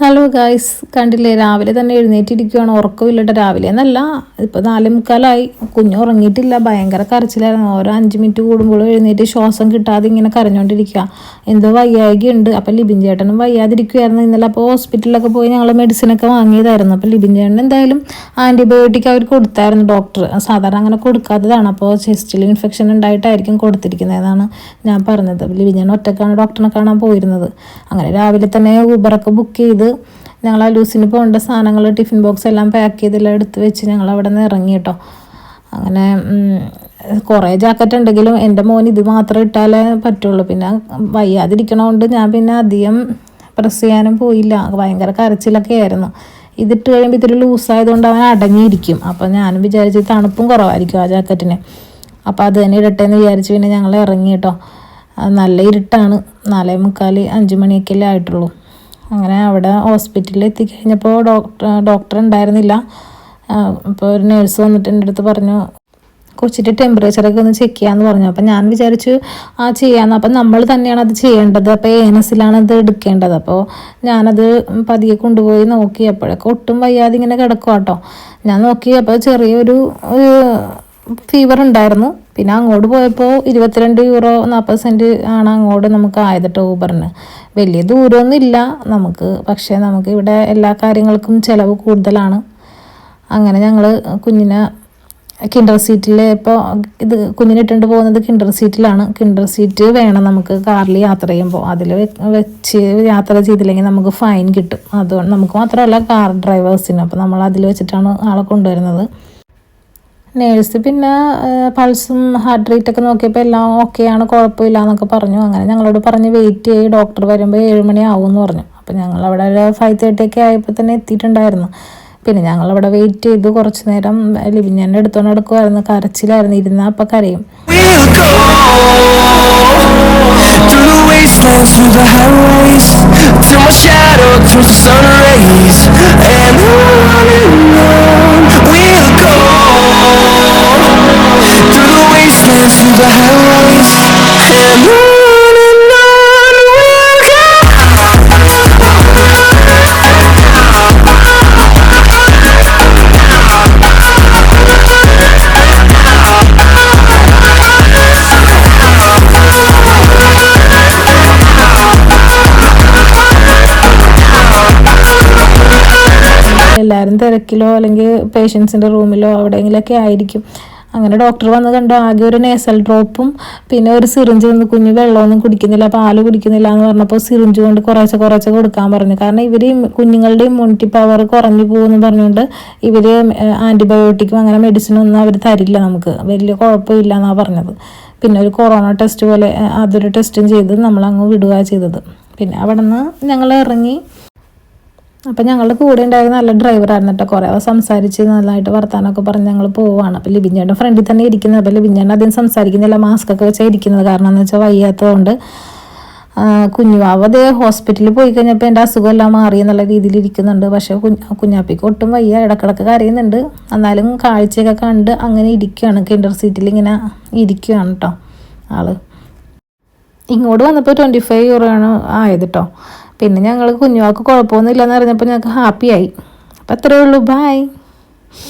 Hello guys കണ്ടില്ലേ രാവിലെ തന്നെ എഴുന്നേറ്റിരിക്കുകയാണ് ഉറക്കമില്ലട്ടോ രാവിലെ എന്നല്ല. ഇപ്പോൾ നാലേ മുക്കാലായി. കുഞ്ഞ് ഉറങ്ങിയിട്ടില്ല. ഭയങ്കര കരച്ചിലായിരുന്നു. ഓരോ അഞ്ച് മിനിറ്റ് കൂടുമ്പോഴും എഴുന്നേറ്റ് ശ്വാസം കിട്ടാതെ ഇങ്ങനെ കരഞ്ഞുകൊണ്ടിരിക്കുക എന്തോ വയ്യായികയുണ്ട്. അപ്പോൾ ലിബിൻ ചേട്ടനും വയ്യാതിരിക്കുമായിരുന്നു ഇന്നലെ അപ്പോൾ ഹോസ്പിറ്റലിലൊക്കെ പോയി ഞങ്ങൾ മെഡിസിനൊക്കെ വാങ്ങിയതായിരുന്നു. അപ്പോൾ ലിബിൻ ചേട്ടൻ എന്തായാലും ആന്റിബയോട്ടിക് അവർ കൊടുത്തായിരുന്നു ഡോക്ടർ സാധാരണ അങ്ങനെ കൊടുക്കാത്തതാണ്. അപ്പോൾ ചെസ്റ്റിൽ ഇൻഫെക്ഷൻ ഉണ്ടായിട്ടായിരിക്കും കൊടുത്തിരിക്കുന്നതെന്നാണ് ഞാൻ പറഞ്ഞത്. ലിബിൻ ചേട്ടൻ ഒറ്റക്കാണ് ഡോക്ടറിനെ കാണാൻ പോയിരുന്നത്. അങ്ങനെ രാവിലെ തന്നെ ഊബറൊക്കെ ബുക്ക് ചെയ്ത് ഞങ്ങൾ ആ ലൂസിന് പോകേണ്ട സാധനങ്ങൾ ടിഫിൻ ബോക്സ് എല്ലാം പാക്ക് ചെയ്തെല്ലാം എടുത്ത് വെച്ച് ഞങ്ങൾ അവിടെ നിന്ന് ഇറങ്ങി കേട്ടോ. അങ്ങനെ കുറേ ജാക്കറ്റ് ഉണ്ടെങ്കിലും എന്റെ മോൻ ഇത് മാത്രം ഇട്ടാലേ പറ്റുള്ളൂ. പിന്നെ വയ്യാതിരിക്കണോണ്ട് ഞാൻ പിന്നെ അധികം പ്രസ് ചെയ്യാനും പോയില്ല. ഭയങ്കര കരച്ചിലൊക്കെ ആയിരുന്നു. ഇതിട്ട് കഴിയുമ്പോൾ ഇത്തിരി ലൂസായതുകൊണ്ട് അവൻ അടങ്ങിയിരിക്കും. അപ്പോൾ ഞാനും വിചാരിച്ച് തണുപ്പും കുറവായിരിക്കും ആ ജാക്കറ്റിന് അപ്പോൾ അത് തന്നെ ഇടട്ടെ എന്ന് വിചാരിച്ച് പിന്നെ ഞങ്ങൾ ഇറങ്ങി കേട്ടോ. നല്ല ഇരുട്ടാണ്. നാലേ മുക്കാൽ അഞ്ച് മണിയൊക്കെ ആയിട്ടുള്ളൂ. അങ്ങനെ അവിടെ ഹോസ്പിറ്റലിൽ എത്തിക്കഴിഞ്ഞപ്പോൾ ഡോക്ടർ ഡോക്ടർ ഉണ്ടായിരുന്നില്ല. അപ്പോൾ ഒരു നേഴ്സ് വന്നിട്ട് എന്റെ അടുത്ത് പറഞ്ഞു കൊച്ചിന്റെ ടെമ്പറേച്ചറൊക്കെ ഒന്ന് ചെക്ക് ചെയ്യാമെന്ന് പറഞ്ഞു. അപ്പം ഞാൻ വിചാരിച്ചു ആ ചെയ്യാമെന്ന് അപ്പം നമ്മൾ തന്നെയാണ് അത് ചെയ്യേണ്ടത്. അപ്പോൾ എനസിലാണ് അത് എടുക്കേണ്ടത്. അപ്പോൾ ഞാനത് പതിയെ കൊണ്ടുപോയി നോക്കി. അപ്പോഴൊക്കെ ഒട്ടും വയ്യാതെ ഇങ്ങനെ കിടക്കുക കേട്ടോ ഞാൻ നോക്കി അപ്പോൾ ചെറിയൊരു ഫീവർ ഉണ്ടായിരുന്നു. പിന്നെ അങ്ങോട്ട് പോയപ്പോൾ ഇരുപത്തിരണ്ട് യൂറോ നാൽപ്പത് സെന്റ് ആണ് അങ്ങോട്ട് നമുക്ക് ആയത് കേട്ടോ ഊബറിന്. വലിയ ദൂരമൊന്നും ഇല്ല നമുക്ക്. പക്ഷേ നമുക്ക് ഇവിടെ എല്ലാ കാര്യങ്ങൾക്കും ചിലവ് കൂടുതലാണ്. അങ്ങനെ ഞങ്ങൾ കുഞ്ഞിനെ കിൻഡർ സീറ്റിൽ ഇപ്പോൾ ഇത് കുഞ്ഞിനിട്ടുണ്ട് പോകുന്നത് കിൻഡർ സീറ്റിലാണ് കിൻഡർ സീറ്റ് വേണം നമുക്ക് കാറിൽ യാത്ര ചെയ്യുമ്പോൾ അതിൽ വെച്ച് യാത്ര ചെയ്തില്ലെങ്കിൽ നമുക്ക് ഫൈൻ കിട്ടും. അതുകൊണ്ട് നമുക്ക് മാത്രമല്ല കാർ ഡ്രൈവേഴ്സിന് അപ്പോൾ നമ്മൾ അതിൽ വെച്ചിട്ടാണ് ആളെ കൊണ്ടുവരുന്നത്. നേഴ്സ് പിന്നെ പൾസും ഹാർട്ട് റേറ്റ് ഒക്കെ നോക്കിയപ്പോൾ എല്ലാം ഓക്കെയാണ് കുഴപ്പമില്ല എന്നൊക്കെ പറഞ്ഞു. അങ്ങനെ ഞങ്ങളോട് പറഞ്ഞ് വെയിറ്റ് ചെയ്ത് ഡോക്ടർ വരുമ്പോൾ ഏഴ് മണി ആവും എന്ന് പറഞ്ഞു. അപ്പോൾ ഞങ്ങൾ അവിടെ ഒരു ഫൈവ് തേർട്ടി ഒക്കെ ആയപ്പോൾ തന്നെ എത്തിയിട്ടുണ്ടായിരുന്നു. പിന്നെ ഞങ്ങൾ അവിടെ വെയിറ്റ് ചെയ്ത് കുറച്ച് നേരം ലിവിഞ്ഞന്റെ എടുത്തോണ്ട് എടുക്കുമായിരുന്നു കരച്ചിലായിരുന്നു ഇരുന്നാൽ അപ്പം കരയും. Through the highways my shadow sun rays. എല്ലാവരും തിരക്കിലോ അല്ലെങ്കിൽ പേഷ്യൻസിന്റെ റൂമിലോ എവിടെയെങ്കിലൊക്കെ ആയിരിക്കും. അങ്ങനെ ഡോക്ടർ വന്ന് കണ്ടു ആകെ ഒരു നേസൽ ഡ്രോപ്പും പിന്നെ ഒരു സിറിഞ്ച് നിന്ന് കുഞ്ഞ് വെള്ളമൊന്നും കുടിക്കുന്നില്ല പാൽ കുടിക്കുന്നില്ല എന്ന് പറഞ്ഞപ്പോൾ സിറിഞ്ച് കൊണ്ട് കുറേശ്ശെ കുറേശ്ശെ കൊടുക്കാൻ പറഞ്ഞു. കാരണം ഇവർ കുഞ്ഞുങ്ങളുടെ ഇമ്മ്യൂണിറ്റി പവർ കുറഞ്ഞു പോകുമെന്ന് പറഞ്ഞുകൊണ്ട് ഇവർ ആന്റിബയോട്ടിക്കും അങ്ങനെ മെഡിസിനും ഒന്നും അവർ തരില്ല നമുക്ക്. വലിയ കുഴപ്പമില്ല എന്നാണ് പറഞ്ഞത്. പിന്നെ ഒരു കൊറോണ ടെസ്റ്റ് പോലെ അതൊരു ടെസ്റ്റും ചെയ്ത് നമ്മളങ്ങ് വിടുക ചെയ്തത്. പിന്നെ അവിടെ നിന്ന് ഞങ്ങൾ ഇറങ്ങി അപ്പം ഞങ്ങളുടെ കൂടെ ഉണ്ടായിരുന്ന നല്ല ഡ്രൈവറായിരുന്നു കേട്ടോ കുറേ. സംസാരിച്ച് നന്നായിട്ട് വർത്താനമൊക്കെ പറഞ്ഞ് ഞങ്ങൾ പോവാണ്. അപ്പോൾ ലിബിഞ്ഞേന്റെ ഫ്രണ്ടിൽ തന്നെ ഇരിക്കുന്നത് അപ്പോൾ ലിബിഞ്ഞേന്റെ അധികം സംസാരിക്കുന്നില്ല. മാസ്ക് ഒക്കെ വെച്ചാൽ ഇരിക്കുന്നത് കാരണം എന്ന് വെച്ചാൽ വയ്യാത്തതുകൊണ്ട് കുഞ്ഞുവാവ് അതേ ഹോസ്പിറ്റലിൽ പോയി കഴിഞ്ഞപ്പോൾ എന്റെ അസുഖമെല്ലാം മാറി എന്നുള്ള രീതിയിൽ ഇരിക്കുന്നുണ്ട്. പക്ഷേ കുഞ്ഞ് കുഞ്ഞാപ്പിക്ക് ഒട്ടും വയ്യ. ഇടക്കിടക്ക് കരയുന്നുണ്ട്. എന്നാലും കാഴ്ചയൊക്കെ കണ്ട് അങ്ങനെ ഇരിക്കുകയാണ്. കിൻഡർ സീറ്റിൽ ഇങ്ങനെ ഇരിക്കുകയാണ് കേട്ടോ ആൾ. ഇങ്ങോട്ട് വന്നപ്പോൾ ട്വന്റി ഫൈവ് യൂറോ ആണ് ആയത് കേട്ടോ പിന്നെ ഞങ്ങൾ കുഞ്ഞുങ്ങൾക്ക് കുഴപ്പമൊന്നുമില്ലെന്ന് അറിഞ്ഞപ്പോൾ ഞങ്ങൾക്ക് ഹാപ്പിയായി അപ്പം അത്രയേ ഉള്ളൂ. ബായ്